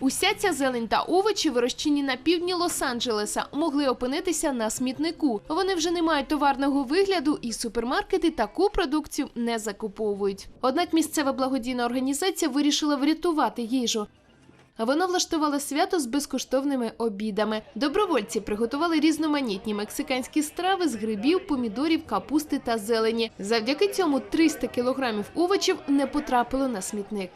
Уся ця зелень та овочі, вирощені на півдні Лос-Анджелеса, могли опинитися на смітнику. Вони вже не мають товарного вигляду, і супермаркети таку продукцію не закуповують. Однак місцева благодійна організація вирішила врятувати їжу. Вона влаштувала свято з безкоштовними обідами. Добровольці приготували різноманітні мексиканські страви з грибів, помідорів, капусти та зелені. Завдяки цьому 300 кілограмів овочів не потрапило на смітник.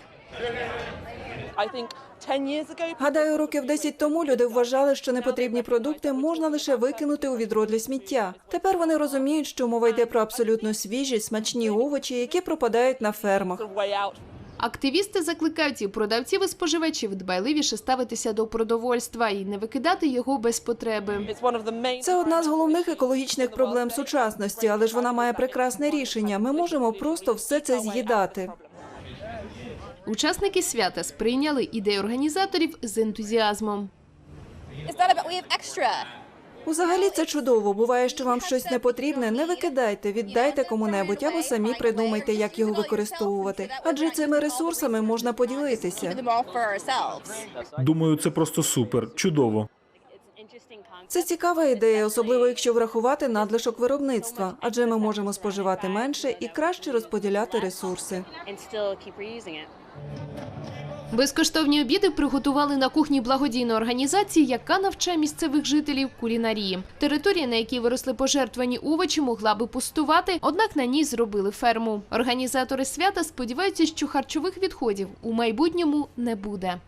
I think 10 years ago, Гадаю, років 10 тому люди вважали, що непотрібні продукти можна лише викинути у відро для сміття. Тепер вони розуміють, що мова йде про абсолютно свіжі, смачні овочі, які пропадають на фермах. Активісти закликають і продавців і споживачів дбайливіше ставитися до продовольства і не викидати його без потреби. Це одна з головних екологічних проблем сучасності, але ж вона має прекрасне рішення. Ми можемо просто все це з'їдати. Учасники свята сприйняли ідею організаторів з ентузіазмом. Взагалі це чудово. Буває, що вам щось не потрібне. Не викидайте, віддайте кому-небудь або самі придумайте, як його використовувати. Адже цими ресурсами можна поділитися. Думаю, це просто супер, чудово. Це цікава ідея, особливо якщо врахувати надлишок виробництва, адже ми можемо споживати менше і краще розподіляти ресурси. Безкоштовні обіди приготували на кухні благодійної організації, яка навчає місцевих жителів кулінарії. Територія, на якій виросли пожертвані овочі, могла би пустувати, однак на ній зробили ферму. Організатори свята сподіваються, що харчових відходів у майбутньому не буде.